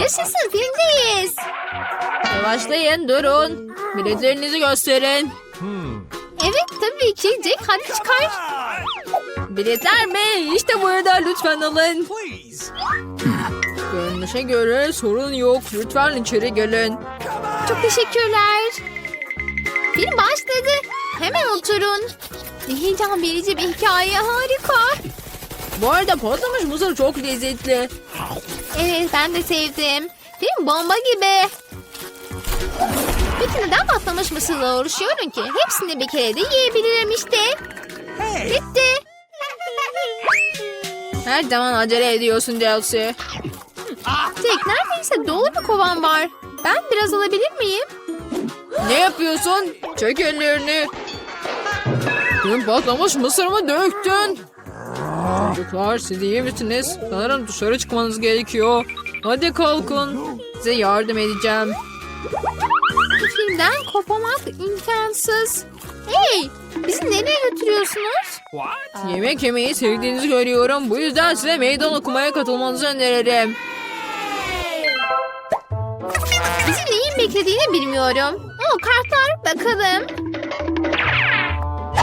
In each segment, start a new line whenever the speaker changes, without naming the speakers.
Yaşasın filmdeyiz.
Yavaşlayın durun. Biletlerinizi gösterin.
Evet tabii ki. Jack hadi çıkar.
Biletler mi? İşte burada lütfen alın. Görünüşe göre sorun yok. Lütfen içeri gelin.
Çok teşekkürler. Film başladı. Hemen oturun. Ne heyecan verici bir hikaye harika.
Bu arada patlamış mısır çok lezzetli.
Evet ben de sevdim. Film bomba gibi. Peki neden patlamış mısırla uğraşıyorum ki? Hepsini bir kere de yiyebilirim işte. Bitti.
Her zaman acele ediyorsun Chelsea.
Tek neredeyse dolu bir kovan var. Ben biraz alabilir miyim?
Ne yapıyorsun? Çek ellerini. Tüm patlamış mısırımı döktün. Çocuklar siz iyi misiniz? Sanırım dışarı çıkmanız gerekiyor. Hadi kalkın. Size yardım edeceğim.
Filmden kopamak imkansız. Hey, bizi nereye götürüyorsunuz?
Yemek yemeyi sevdiğinizi görüyorum. Bu yüzden size meydan okumaya katılmanızı öneririm.
Bizi neyin beklediğini bilmiyorum. O kartlar bakalım.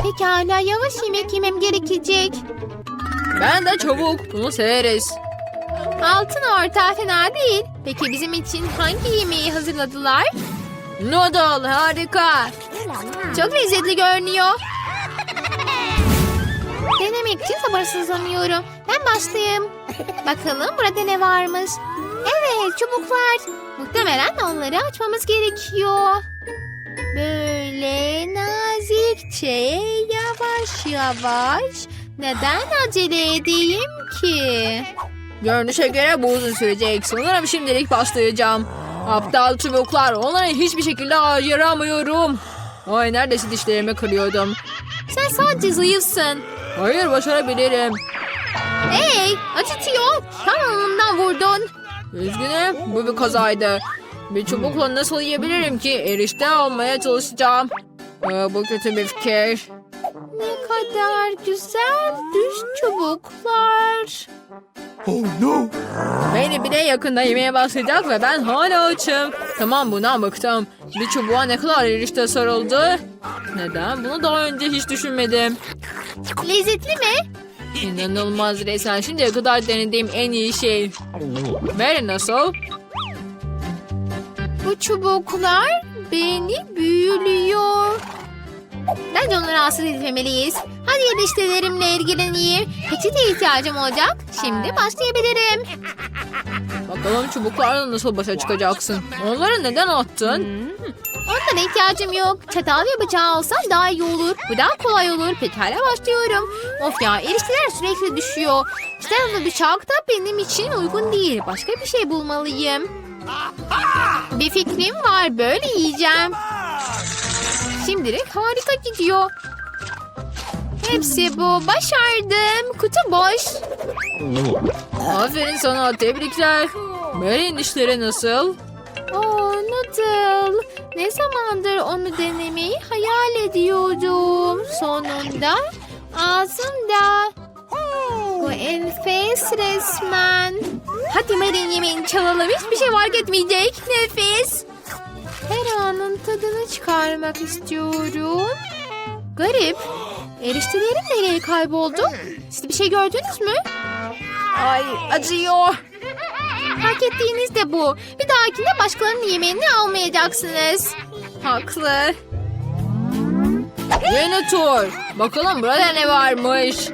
Pekala yavaş yemek yemem gerekecek.
Ben de çabuk. Bunu severiz.
Altın orta fena değil. Peki bizim için hangi yemeği hazırladılar?
Noodle harika.
Çok lezzetli görünüyor. Denemek için sabırsızlanıyorum. Ben başlayayım. Bakalım burada ne varmış. Evet çubuklar. Muhtemelen onları açmamız gerekiyor. Böyle nazikçe yavaş yavaş. Neden acele edeyim ki?
Görünüşe göre bu uzun sürecek. Sanırım şimdilik başlayacağım. Aptal çubuklar. Onları hiçbir şekilde ayıramıyorum. Ay neredeyse dişlerimi kırıyordum.
Sen sadece zayıfsın.
Hayır başarabilirim.
Hey acıtıyor. Tam alnından vurdun.
Üzgünüm bu bir kazaydı. Bir çubukla nasıl yiyebilirim ki? Erişte almaya çalışacağım. Ee, bu kötü bir fikir.
Ne kadar güzel düz çubuklar.
Beni bile yakında yemeye başlayacak ve ben hala açım. Tamam buna bıktım. Bir çubuğa ne kadar erişte sarıldı. Neden? Bunu daha önce hiç düşünmedim.
Lezzetli mi?
İnanılmaz resmen. Şimdiye kadar denediğim en iyi şey. Mary nasıl?
Bu çubuklar beni büyülüyor. Bence onu rahatsız etmemeliyiz. Hadi eriştelerimle ilgileneyim. Peçete ihtiyacım olacak. Şimdi başlayabilirim.
Bakalım çubuklarla nasıl başa çıkacaksın? Onları neden attın?
Onlara ihtiyacım yok. Çatal ve bıçağı olsa daha iyi olur. Bu daha kolay olur. Pekala başlıyorum. Of ya erişteler sürekli düşüyor. Çatal ve bıçak da benim için uygun değil. Başka bir şey bulmalıyım. Bir fikrim var. Böyle yiyeceğim. Şimdilik harika gidiyor. Hepsi bu. Başardım. Kutu boş.
Aferin sana tebrikler. Mary'in işleri nasıl?
Oo, noodle. Ne zamandır onu denemeyi hayal ediyordum. Sonunda ağzımda. Bu enfes resmen. Hadi Marin yemeğini çalalım. Hiçbir şey fark etmeyecek. Nefis. Her anın tadını çıkarmak istiyorum. Garip. Eriştelerim nereye kayboldu? Siz bir şey gördünüz mü?
Ay acıyor.
Hak ettiğiniz de bu. Bir dahakinde başkalarının yemeğini almayacaksınız.
Haklı. Yeni tur. Bakalım burada ne varmış.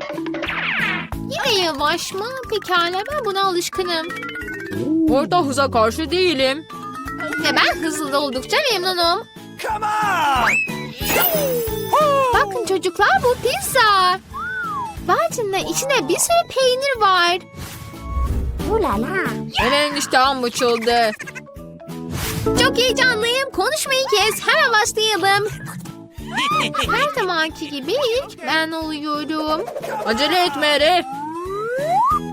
Yine yavaş mı? Pekala ben buna alışkınım.
Orta hıza karşı değilim.
Ve ben hızlı oldukça memnunum. Bakın çocuklar bu pizza. Bacında içinde bir sürü peynir var.
Hemen iştahım açıldı.
Çok heyecanlıyım. Konuşmayı kes. Hemen başlayalım. Her zamanki gibi ilk ben oluyorum.
Acele et Mary.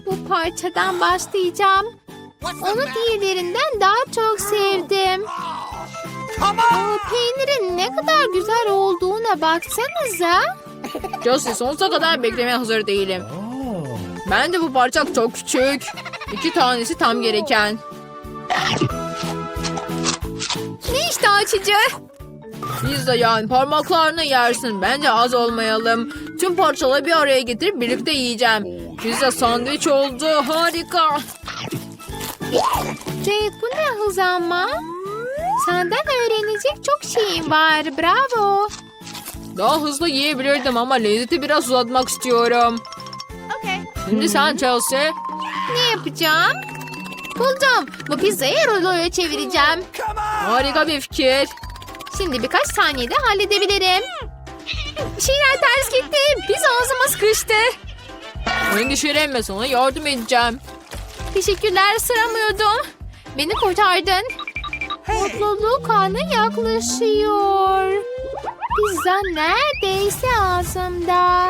Bu parçadan başlayacağım. Onu diğerlerinden daha çok sevdim. O peynirin ne kadar güzel olduğuna baksanıza.
Josie sonsuza kadar beklemeye hazır değilim. Bence bu parça çok küçük. İki tanesi tam gereken.
Ne işte açıcı?
Pizza yani parmaklarını yersin. Bence az olmayalım. Tüm parçaları bir araya getirip birlikte yiyeceğim. Pizza sandviç oldu. Harika.
Jake bu ne hız ama? Senden öğrenecek çok şeyim var. Bravo.
Daha hızlı yiyebilirdim ama lezzeti biraz uzatmak istiyorum. Şimdi sen Chelsea.
Ne yapacağım? Buldum. Bu pizzayı ruloya çevireceğim.
Harika bir fikir.
Şimdi birkaç saniyede halledebilirim. Bir şeyler ters gitti. Pizza ağzıma sıkıştı.
Endişelenme sana yardım edeceğim.
Teşekkürler sıramıyordum. Beni kurtardın. Mutluluk anı yaklaşıyor. Pizza neredeyse ağzımda.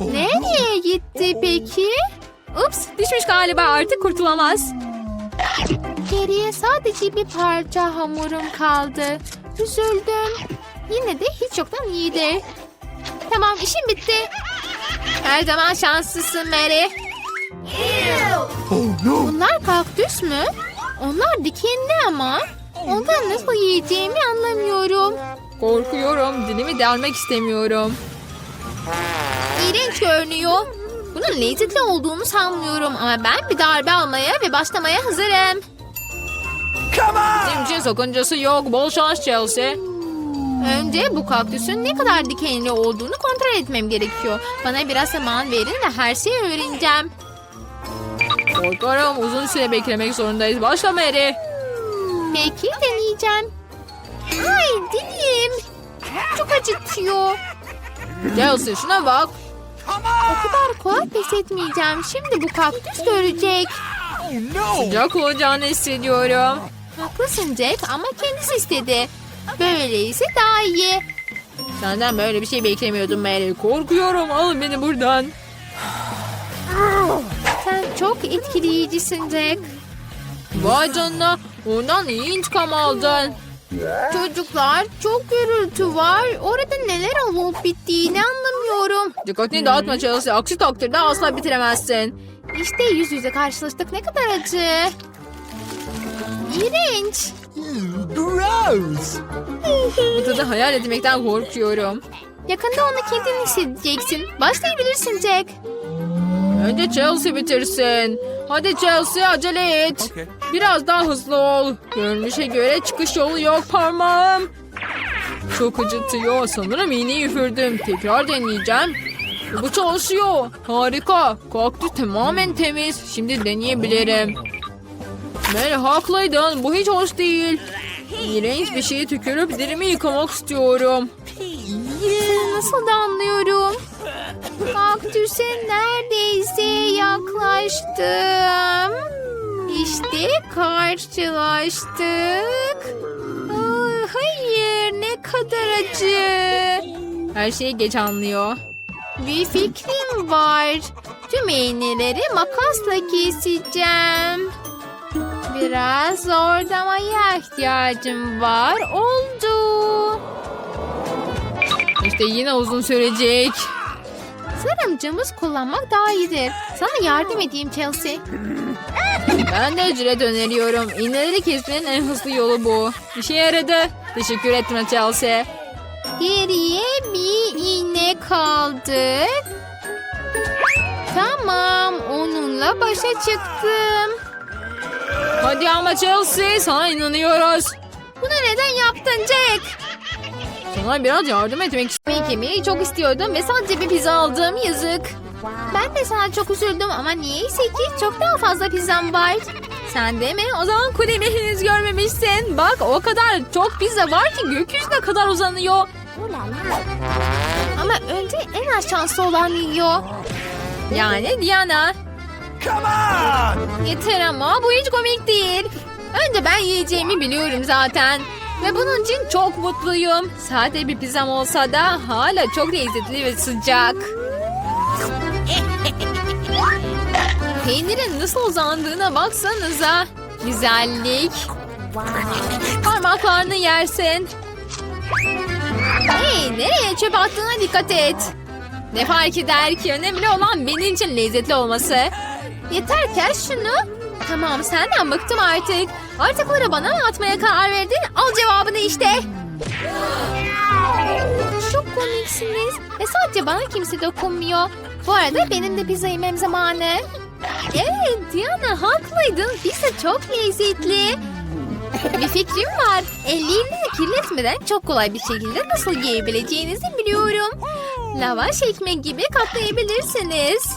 Nereye gitti peki? Ups düşmüş galiba artık kurtulamaz. Geriye sadece bir parça hamurum kaldı. Üzüldüm. Yine de hiç yoktan iyidir. Tamam işim bitti. Her zaman şanslısın Mary. Bunlar kaktüs mü? Onlar dikenli ama. Ondan nasıl yiyeceğimi anlamıyorum.
Korkuyorum. Dilimi delmek istemiyorum.
İğrenç görünüyor. Bunun lezzetli olduğunu sanmıyorum ama ben bir darbe almaya ve başlamaya hazırım.
Bizim için sakıncası yok. Bol şans Chelsea.
Önce bu kaktüsün ne kadar dikenli olduğunu kontrol etmem gerekiyor. Bana biraz zaman verin de her şeyi öğreneceğim.
Korkarım uzun süre beklemek zorundayız. Başla Mary.
Peki deneyeceğim. Ay dilim. Çok acıtıyor.
Chelsea şuna bak.
O kadar kolay pes etmeyeceğim. Şimdi bu kaktüs görecek.
Sıcak olacağını hissediyorum.
Haklısın Jack ama kendisi istedi. Böyleyse daha iyi.
Senden böyle bir şey beklemiyordum Mary. Korkuyorum. Alın beni buradan.
Çok etkileyicisin Jack.
Vay canına. Ondan iyi intikam aldın.
Çocuklar çok gürültü var. Orada neler olup bittiğini anlamıyorum.
Dikkatini dağıtma Chelsea. Aksi takdirde asla bitiremezsin.
İşte yüz yüze karşılaştık ne kadar acı. İğrenç.
Gross!
Bu tadı hayal etmekten korkuyorum.
Yakında onu kendin hissedeceksin. Başlayabilirsin Jack.
Önce Chelsea bitirsin. Hadi Chelsea acele et.
Okay.
Biraz daha hızlı ol. Görünüşe göre çıkış yolu yok parmağım. Çok acıtıyor. Sanırım iğneyi üfürdüm. Tekrar deneyeceğim. Bu çalışıyor. Harika. Kaktüs tamamen temiz. Şimdi deneyebilirim. Mary haklıydın. Bu hiç hoş değil. İğrenç bir şeyi tükürüp dilimi yıkamak istiyorum.
Nasıl da anlıyorum. Kaktüse neredeyse yaklaştım. İşte karşılaştık. Aa, hayır ne kadar acı.
Her şeyi geç anlıyor.
Bir fikrim var. Tüm iğneleri makasla keseceğim. Biraz zordamaya ihtiyacım var. Oldu.
İşte yine uzun sürecek.
Sarımcımız kullanmak daha iyidir. Sana yardım edeyim Chelsea.
Ben de ücret öneriyorum. İğneleri kesmenin en hızlı yolu bu. İşe yaradı. Teşekkür ettim Chelsea.
Geriye bir iğne kaldı. Tamam, onunla başa çıktım.
Hadi ama Chelsea sana inanıyoruz.
Bunu neden yaptın Jack?
Sana biraz yardım etmek.
Yemek yemeyi çok istiyordum ve sadece bir pizza aldım yazık. Ben de sana çok üzüldüm ama niyeyse ki çok daha fazla pizzam var. Sen de mi? O zaman kulemi henüz görmemişsin.
Bak o kadar çok pizza var ki gökyüzüne kadar uzanıyor.
Ama önce en az şanslı olan yiyor.
Yani Diana.
Come on!
Yeter ama bu hiç komik değil. Önce ben yiyeceğimi biliyorum zaten.
Ve bunun için çok mutluyum. Sade bir pizzam olsa da hala çok lezzetli ve sıcak. Peynirin nasıl uzandığına baksanıza. Güzellik. Parmaklarını yersin.
Hey nereye çöp attığına dikkat et.
Ne fark eder ki? Önemli olan benim için lezzetli olması.
Yeter ki şunu Tamam senden bıktım artık. Artıkları bana mı atmaya karar verdin? Al cevabını işte. Çok komiksiniz. Ve sadece bana kimse dokunmuyor. Bu arada benim de pizza yemem zamanı. Evet Diana haklıydın. Pizza çok lezzetli. Bir fikrim var. Ellerini kirletmeden çok kolay bir şekilde nasıl yiyebileceğinizi biliyorum. Lavaş ekmek gibi katlayabilirsiniz.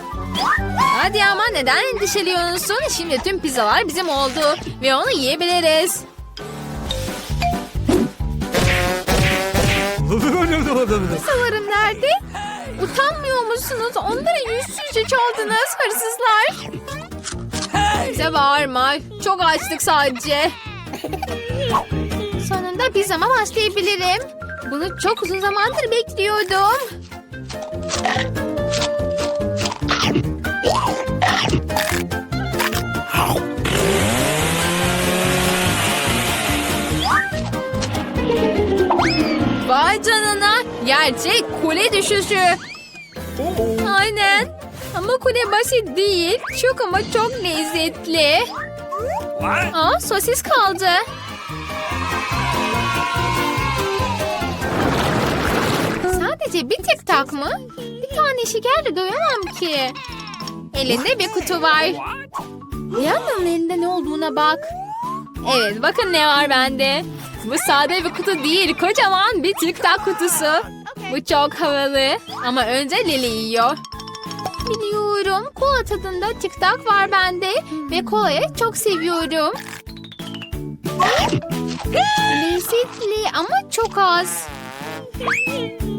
Hadi ama neden endişeliyorsun? Şimdi tüm pizzalar bizim oldu ve onu yiyebiliriz. Pizzalarım nerede? Utanmıyor musunuz? Onları yüzsüzce çaldınız hırsızlar. Bize bağırma. Çok açtık sadece. Sonunda pizzama başlayabilirim. Bunu çok uzun zamandır bekliyordum. Vay canına. Gerçek kule düşüşü. Aynen. Ama kule basit değil. Çok ama çok lezzetli. Aa sosis kaldı. Sadece bir tek tak mı? Bir tane şekerle doyamam ki. Elinde bir kutu var. Diana'nın elinde ne olduğuna bak. Evet bakın ne var bende. Bu sade bir kutu değil kocaman bir tic tac kutusu. Bu çok havalı ama önce Lili yiyor. Biliyorum kola tadında tic tac var bende ve kolayı çok seviyorum. Lezzetli ama çok az.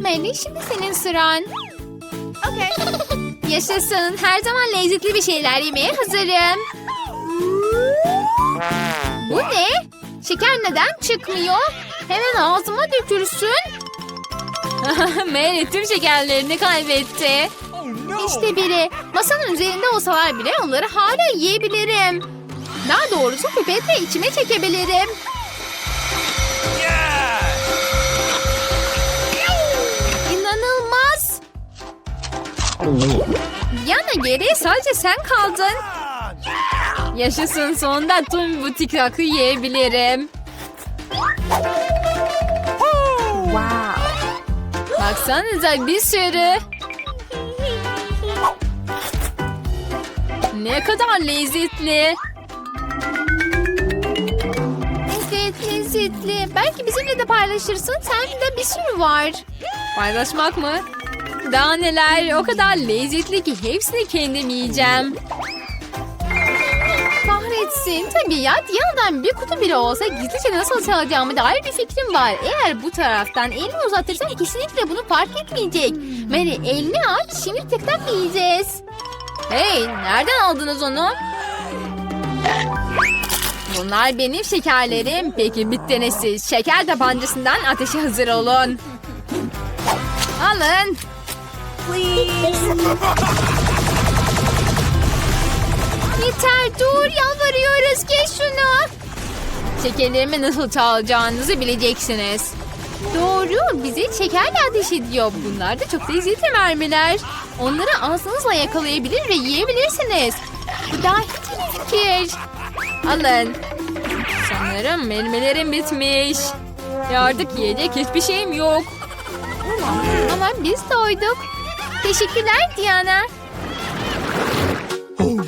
Melih şimdi senin sıran. Yaşasın. Her zaman lezzetli bir şeyler yemeye hazırım. Bu ne? Şeker neden çıkmıyor? Hemen ağzıma dökülsün.
Mary tüm şekerlerini kaybetti.
İşte biri. Masanın üzerinde olsalar bile onları hala yiyebilirim. Daha doğrusu pipetle içime çekebilirim. İnanılmaz. Yana geri sadece sen kaldın.
Yaşasın sonunda tüm bu tikakı yiyebilirim. Baksanıza bir sürü. Ne kadar lezzetli.
Evet lezzetli. Belki bizimle de paylaşırsın. Sende bir sürü var.
Paylaşmak mı? Daha neler o kadar lezzetli ki hepsini kendim yiyeceğim.
Kahretsin. Tabii ya Diana'dan bir kutu bile olsa gizlice nasıl çalacağımı dair bir fikrim var. Eğer bu taraftan elini uzatırsam kesinlikle bunu fark etmeyecek. Mary elini aç. Şimdi tek yiyeceğiz.
Hey nereden aldınız onu?
Bunlar benim şekerlerim. Peki bittiniz siz. Şeker tabancasından ateşe hazır olun. Alın. Yeter dur yalvarıyoruz kes şunu. Şekerlerimi nasıl çalacağınızı bileceksiniz. Doğru bizi şekerle ateş ediyor. Bunlar da çok lezzetli mermiler. Onları ağzınızla yakalayabilir ve yiyebilirsiniz. Bu daha hiç iyi fikir. Alın.
Sanırım melmelerim bitmiş. Ve artık yiyecek hiçbir şeyim yok.
Ama biz doyduk. Teşekkürler Diana.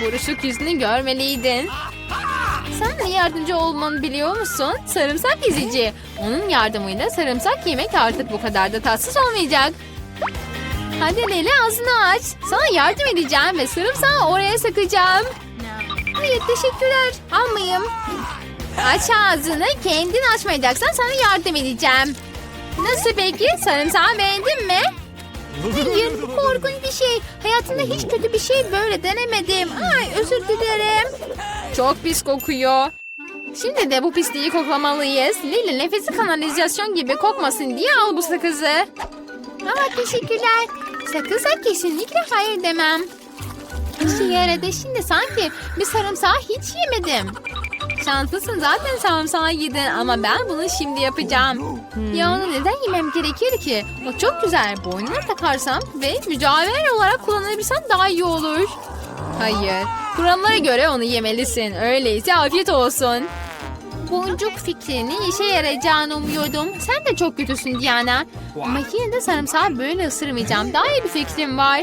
Buruşuk yüzünü görmeliydin.
Sana ne yardımcı olmanı biliyor musun? Sarımsak ezici. Onun yardımıyla sarımsak yemek artık bu kadar da tatsız olmayacak. Hadi Leli ağzını aç. Sana yardım edeceğim ve sarımsağı oraya sıkacağım. Hayır teşekkürler. Almayayım. Aç ağzını. Kendin açmayacaksan sana yardım edeceğim. Nasıl peki? Sarımsağı beğendin mi? Hayır bu korkunç bir şey. Hayatımda hiç kötü bir şey böyle denemedim. Ay özür dilerim.
Çok pis kokuyor.
Şimdi de bu pisliği koklamalıyız. Lili nefesi kanalizasyon gibi kokmasın diye al bu sakızı. Aa teşekkürler. Sakıza kesinlikle hayır demem. İşe yaradı. Şimdi sanki bir sarımsağı hiç yemedim. Şanslısın zaten sarımsağı yedin ama ben bunu şimdi yapacağım. Ya onu neden yemem gerekir ki? O çok güzel. Boynuna takarsam ve mücadele olarak kullanabilsem daha iyi olur.
Hayır. Kurallara göre onu yemelisin. Öyleyse afiyet olsun.
Boncuk fikrinin işe yarayacağını umuyordum. Sen de çok kötüsün Diana. Ama yine de sarımsağı böyle ısırmayacağım. Daha iyi bir fikrim var.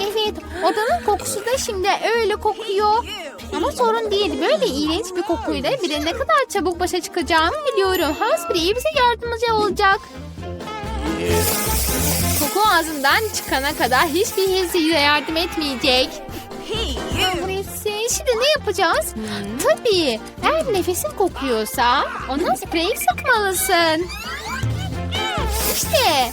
Evet, odanın kokusu da şimdi öyle kokuyor. Ama sorun değil. Böyle iğrenç bir kokuyla bile ne kadar çabuk başa çıkacağımı biliyorum. Hansbury bize yardımcı olacak. Koku ağzından çıkana kadar hiçbir his yardım etmeyecek. Burası. Şimdi ne yapacağız? Tabii. Eğer nefesin kokuyorsa ona sprey sıkmalısın. İşte.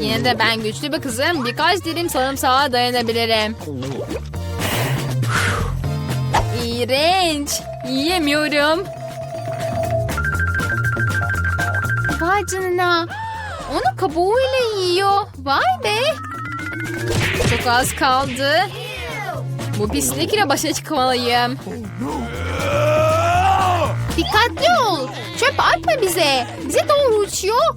Yine de ben güçlü bir kızım birkaç dilim sarımsağa dayanabilirim.
İğrenç. Yiyemiyorum.
Vay canına. Onu kabuğuyla yiyor. Vay be.
Çok az kaldı. Bu pislikle başa çıkmalıyım.
Dikkatli ol. Çöp atma bize. Bize doğru uçuyor.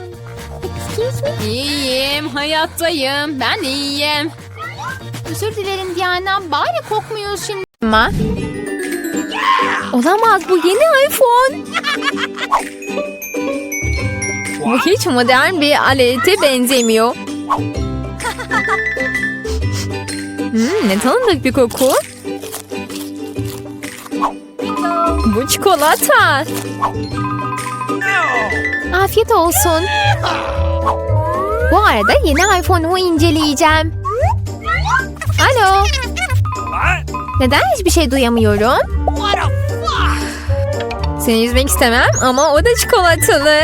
İyiyim, hayattayım. Ben iyiyim.
Özür dilerim Diana. Bari kokmuyoruz şimdi. Ama. Olamaz bu yeni iPhone.
Bu hiç modern bir alete benzemiyor. Hmm, ne tanıdık bir koku. Bu çikolata.
Afiyet olsun. Bu arada yeni iPhone'umu inceleyeceğim. Alo. Neden hiçbir şey duyamıyorum?
Seni üzmek istemem ama o da çikolatalı.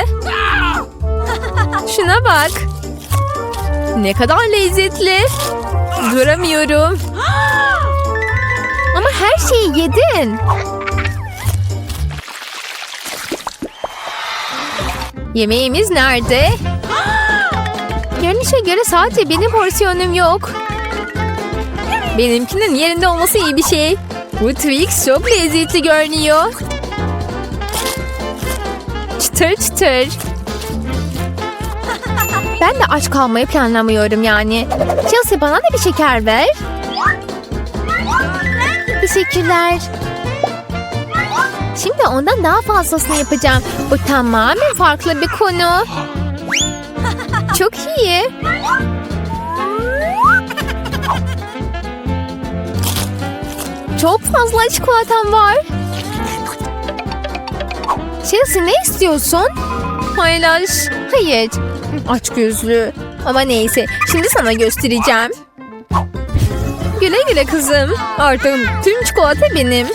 Şuna bak. Ne kadar lezzetli. Duramıyorum.
Ama her şeyi yedin.
Yemeğimiz nerede?
Görünüşe göre sadece benim porsiyonum yok.
Benimkinin yerinde olması iyi bir şey. Bu Twix çok lezzetli görünüyor. Çıtır çıtır.
Ben de aç kalmayı planlamıyorum yani. Chelsea bana da bir şeker ver. Teşekkürler. Şimdi ondan daha fazlasını yapacağım. Bu tamamen farklı bir konu. Çok iyi. Çok fazla çikolatam var. Chelsea ne istiyorsun? Paylaş. Hayır. Aç gözlü. Ama neyse. Şimdi sana göstereceğim. Güle güle kızım. Artık tüm çikolata benim.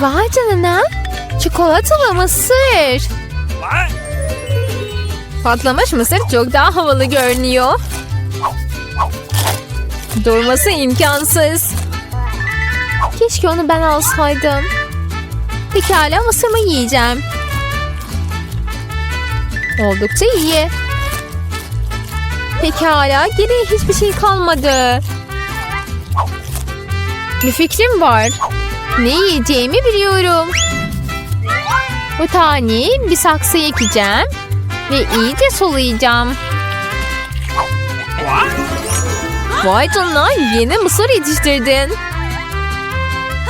Vay canına. Çikolatalı mısır. Patlamış mısır çok daha havalı görünüyor. Durması imkansız. Keşke onu ben alsaydım. Pekala mısırımı yiyeceğim. Oldukça iyi. Pekala geriye hiçbir şey kalmadı. Bir fikrim var. Ne yiyeceğimi biliyorum. Bu taneyi bir saksıya ekeceğim. Ve iyice sulayacağım. Vay canına yeni mısır yetiştirdin.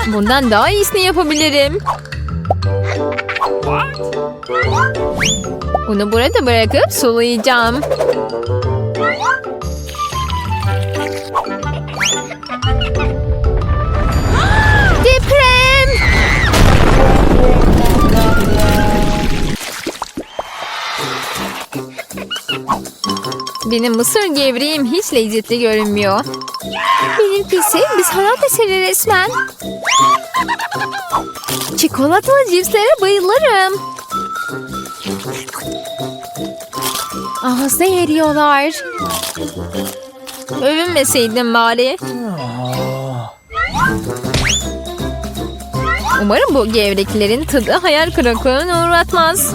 Bundan daha iyisini yapabilirim. Bunu burada bırakıp sulayacağım. Benim mısır gevreğim hiç lezzetli görünmüyor. Benimkisi bir sanat eseri resmen. Çikolatalı cipslere bayılırım. Ağızda eriyorlar. Övünmeseydim bari. Umarım bu gevreklerin tadı hayal kırıklığına uğratmaz.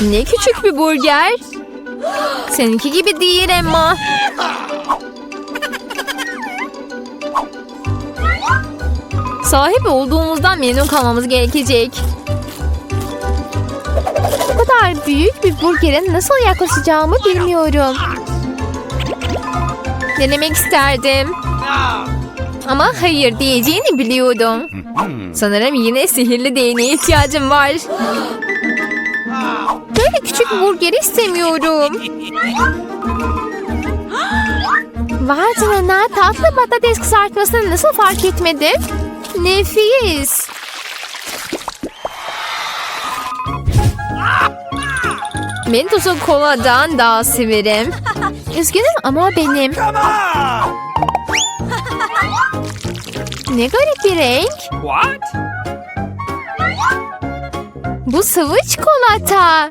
Ne küçük bir burger. Seninki gibi değil Emma. Sahip olduğumuzdan memnun kalmamız gerekecek. Bu kadar büyük bir burgere nasıl yaklaşacağımı bilmiyorum. Denemek isterdim. Ama hayır diyeceğini biliyordum. Sanırım yine sihirli değneğe ihtiyacım var. Böyle küçük bir burgeri istemiyorum. Vay canına tatlı patates kızartmasını nasıl fark etmedim? Nefis. Mentos'u koladan daha severim. Üzgünüm ama benim. Ne garip bir renk.
What?
Bu sıvı çikolata.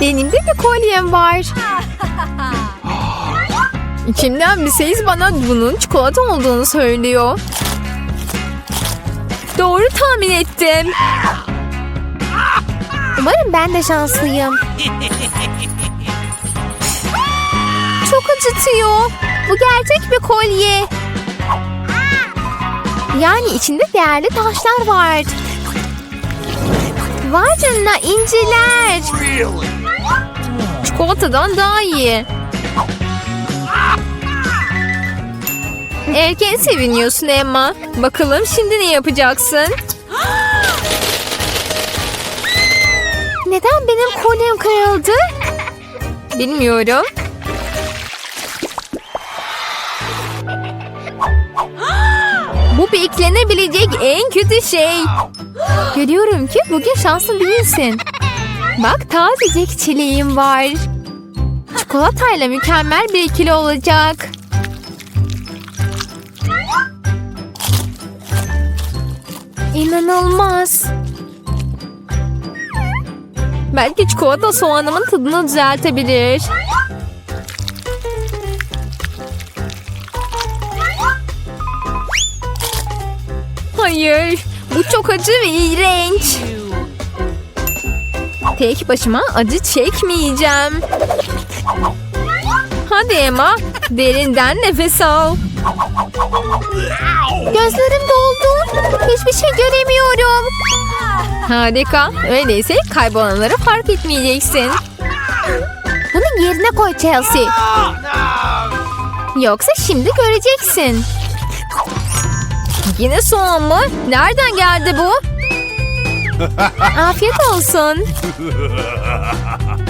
Benim de bir kolyem var. İçimden bir ses bana bunun çikolata olduğunu söylüyor. Doğru tahmin ettim. Umarım ben de şanslıyım. Çok acıtıyor. Bu gerçek bir kolye. Yani içinde değerli taşlar var. Vay canına inciler.
Really?
Çikolatadan daha iyi. Erken seviniyorsun Emma. Bakalım şimdi ne yapacaksın? Neden benim kolyem kırıldı? Bilmiyorum. Bu beklenebilecek en kötü şey. Görüyorum ki bugün şanslı değilsin. Bak tazecik çileğim var. Çikolatayla mükemmel bir ikili olacak. İnanılmaz. Belki çikolata soğanımın tadını düzeltebilir. Hayır, bu çok acı ve iğrenç. Tek başıma acı çekmeyeceğim. Hadi Emma, derinden nefes al. Gözlerim doldu. Hiçbir şey göremiyorum. Harika. Öyleyse kaybolanları fark etmeyeceksin. Bunu yerine koy Chelsea. Yoksa şimdi göreceksin. Yine soğan mı? Nereden geldi bu? Afiyet olsun.